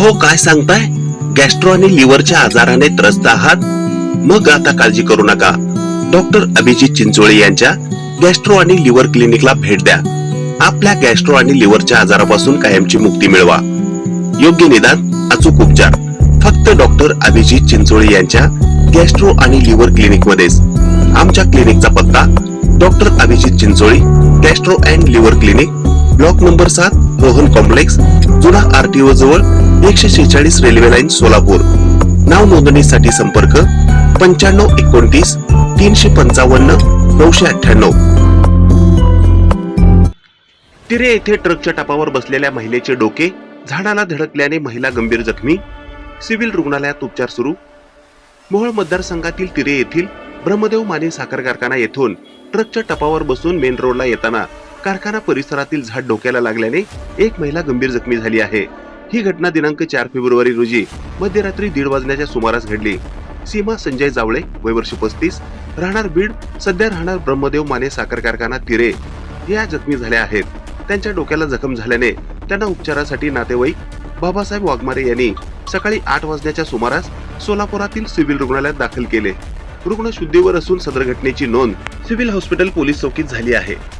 अहो काय सांगताय? गॅस्ट्रो आणि लिव्हरच्या आजाराने त्रस्त आहात? मग आता काळजी करू नका. डॉक्टर अभिजित चिंचोळे यांच्या गॅस्ट्रो आणि लिव्हर क्लिनिकला भेट द्या. आपल्या गॅस्ट्रो आणि लिव्हरच्या आजारापासून कायमची मुक्ती मिळवा. योग्य निदान अचूक उपचार. फक्त डॉक्टर अभिजित चिंचोळे यांच्या गॅस्ट्रो आणि लिव्हर क्लिनिक मध्येच आमच्या क्लिनिकचा पत्ता doctor Abhijit Chincholi gastro and liver clinic block number सात रोहन कॉम्प्लेक्स जुना आरटीओ जवळ एकशे शेहेचाळीस रेल्वे लाईन सोलापूर. नाव नोंदणीसाठी संपर्क पंच्याण्णव एकोणतीस तीनशे पंचावन्न नऊशे अठ्ठ्याण्णव. तिरे येथे ट्रकच्या टापावर बसलेल्या महिलेचे डोके झाडाला धडकल्याने महिला गंभीर जखमी. सिव्हिल रुग्णालयात उपचार सुरू. मोहोळ मतदारसंघातील तिरे येथील ब्रह्मदेव माने साखर कारखाना येथून ट्रकच्या टपावर बसून मेन रोडला येताना कारखाना परिसरातील झाड डोक्याला लागल्याने एक महिला गंभीर जखमी झाली आहे. ही घटना दिनांक चार फेब्रुवारी रोजी मध्यरात्री दीड वाजण्याच्या सुमारास घडली. सीमा संजय जावळे वय वर्ष पस्तीस राहणार बीड सध्या राहणार ब्रह्मदेव माने साखर कारखाना तिरे. या जखमी झाल्या आहेत. त्यांच्या डोक्याला जखम झाल्याने त्यांना उपचारासाठी नातेवाईक बाबासाहेब वाघमारे यांनी सकाळी आठ वाजण्याच्या सुमारास सोलापुरातील सिव्हिल रुग्णालयात दाखल केले. रुग्ण शुद्धीवर असून सदर घटनेची नोंद सिव्हिल हॉस्पिटल पोलीस चौकीत झाली आहे.